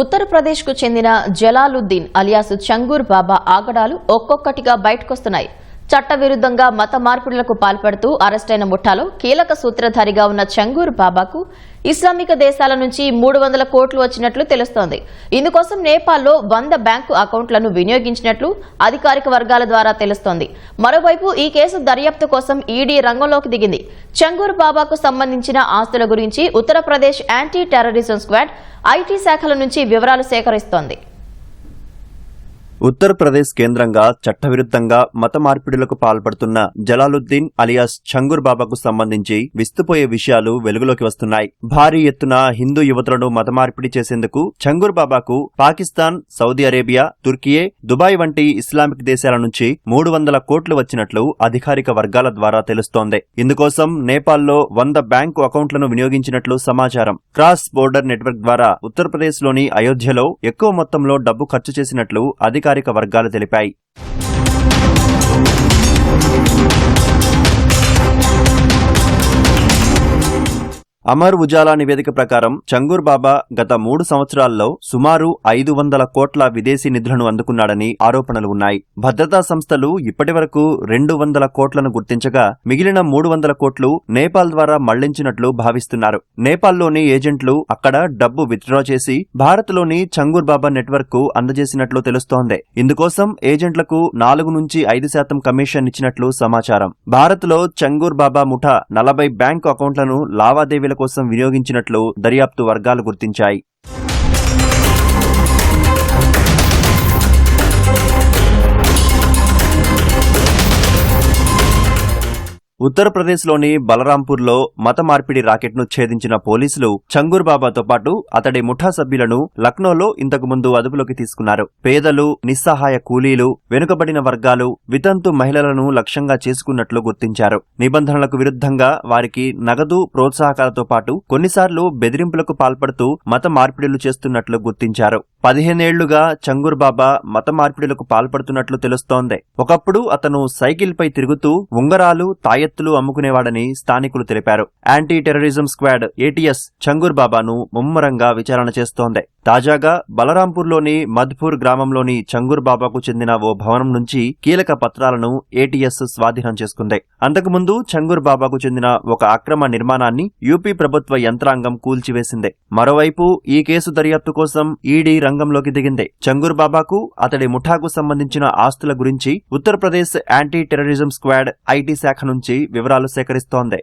ఉత్తరప్రదేశ్కు చెందిన జలాలుద్దీన్ అలియాస్ చంగూర్ బాబా ఆగడాలు ఒక్కొక్కటిగా బయటకొస్తున్నాయి. చట్టవిరుద్ధంగా మత మార్పిడులకు పాల్పడుతూ అరెస్టైన ముఠాలో కీలక సూత్రధారిగా ఉన్న చంగూర్ బాబాకు ఇస్లామిక దేశాల నుంచి మూడు వందల కోట్లు వచ్చినట్లు తెలుస్తోంది. ఇందుకోసం నేపాల్లో వంద బ్యాంకు అకౌంట్లను వినియోగించినట్లు అధికారిక వర్గాల ద్వారా తెలుస్తోంది. మరోవైపు ఈ కేసు దర్యాప్తు కోసం ఈడీ రంగంలోకి దిగింది. చంగూర్ బాబాకు సంబంధించిన ఆస్తుల గురించి Uttar Pradesh anti terrorism squad IT శాఖల నుంచి వివరాలు సేకరిస్తోంది. ఉత్తరప్రదేశ్ కేంద్రంగా చట్టవిరుద్ధంగా మత మార్పిడులకు పాల్పడుతున్న జలాలుద్దీన్ అలియాస్ ఛంగూర్ బాబాకు సంబంధించి విస్తుపోయే విషయాలు వెలుగులోకి వస్తున్నాయి. భారీ ఎత్తున హిందూ యువతులను మత మార్పిడి చేసేందుకు ఛంగూర్ బాబాకు Pakistan Saudi Arabia Turkiye Dubai వంటి ఇస్లామిక్ దేశాల నుంచి మూడు వందల కోట్లు వచ్చినట్లు అధికారిక వర్గాల ద్వారా తెలుస్తోంది. ఇందుకోసం నేపాల్లో వంద బ్యాంకు అకౌంట్లను వినియోగించినట్లు సమాచారం. క్రాస్ బోర్డర్ నెట్వర్క్ ద్వారా ఉత్తరప్రదేశ్లోని అయోధ్యలో ఎక్కువ మొత్తంలో డబ్బు ఖర్చు చేసినట్లు అధికారిక వర్గాలు తెలిపాయి. అమర్ ఉజాలా నివేదిక ప్రకారం చంగూర్ బాబా గత మూడు సంవత్సరాల్లో సుమారు ఐదు వందల కోట్ల విదేశీ నిధులను అందుకున్నాడని ఆరోపణలు ఉన్నాయి. భద్రతా సంస్థలు ఇప్పటివరకు రెండు వందల కోట్లను గుర్తించగా మిగిలిన మూడు వందల కోట్లు నేపాల్ ద్వారా మళ్ళించినట్లు భావిస్తున్నారు. నేపాల్లోని ఏజెంట్లు అక్కడ డబ్బు విత్డ్రా చేసి భారత్లోని చంగూర్ బాబా నెట్వర్క్కు అందజేసినట్లు తెలుస్తోంది. ఇందుకోసం ఏజెంట్లకు నాలుగు నుంచి ఐదు శాతం కమిషన్ ఇచ్చినట్లు సమాచారం. భారత్లో చంగూర్ బాబా ముఠా నలభై బ్యాంకు అకౌంట్లను లావాదేవీల కోసం వినియోగించినట్లు దర్యాప్తు వర్గాలు గుర్తించాయి. ఉత్తరప్రదేశ్లోని బలరాంపూర్లో మత మార్పిడి రాకెట్ను ఛేదించిన పోలీసులు చంగూర్ బాబాతో పాటు అతడి ముఠా సభ్యులను లక్నోలో ఇంతకు ముందు అదుపులోకి తీసుకున్నారు. పేదలు నిస్సహాయ కూలీలు వెనుకబడిన వర్గాలు వితంతు మహిళలను లక్ష్యంగా చేసుకున్నట్లు గుర్తించారు. నిబంధనలకు విరుద్ధంగా వారికి నగదు ప్రోత్సాహకాలతో పాటు కొన్నిసార్లు బెదిరింపులకు పాల్పడుతూ మత మార్పిడులు చేస్తున్నట్లు గుర్తించారు. పదిహేనేళ్ళుగా చంగూర్ బాబా మత మార్పిడులకు పాల్పడుతున్నట్లు తెలుస్తోంది. ఒకప్పుడు అతను సైకిల్పై తిరుగుతూ ఉంగరాలు తాయ ఎత్తులు అమ్ముకునేవాడని స్థానికులు తెలిపారు. Anti terrorism squad ATS Changur బాబాను ముమ్మరంగా విచారణ చేస్తోంది. తాజాగా బలరాంపూర్లోని మధ్పూర్ గ్రామంలోని చంగూర్ బాబాకు చెందిన ఓ భవనం నుంచి కీలక పత్రాలను ఏటీఎస్ స్వాధీనం చేసుకుంది. అంతకుముందు చంగూర్ బాబాకు చెందిన ఒక అక్రమ నిర్మాణాన్ని యూపీ ప్రభుత్వ యంత్రాంగం కూల్చివేసింది. మరోవైపు ఈ కేసు దర్యాప్తు కోసం ఈడీ రంగంలోకి దిగింది. చంగూర్ బాబాకు అతడి ముఠాకు సంబంధించిన ఆస్తుల గురించి Uttar Pradesh anti terrorism squad IT శాఖ నుంచి వివరాలు సేకరిస్తోంది.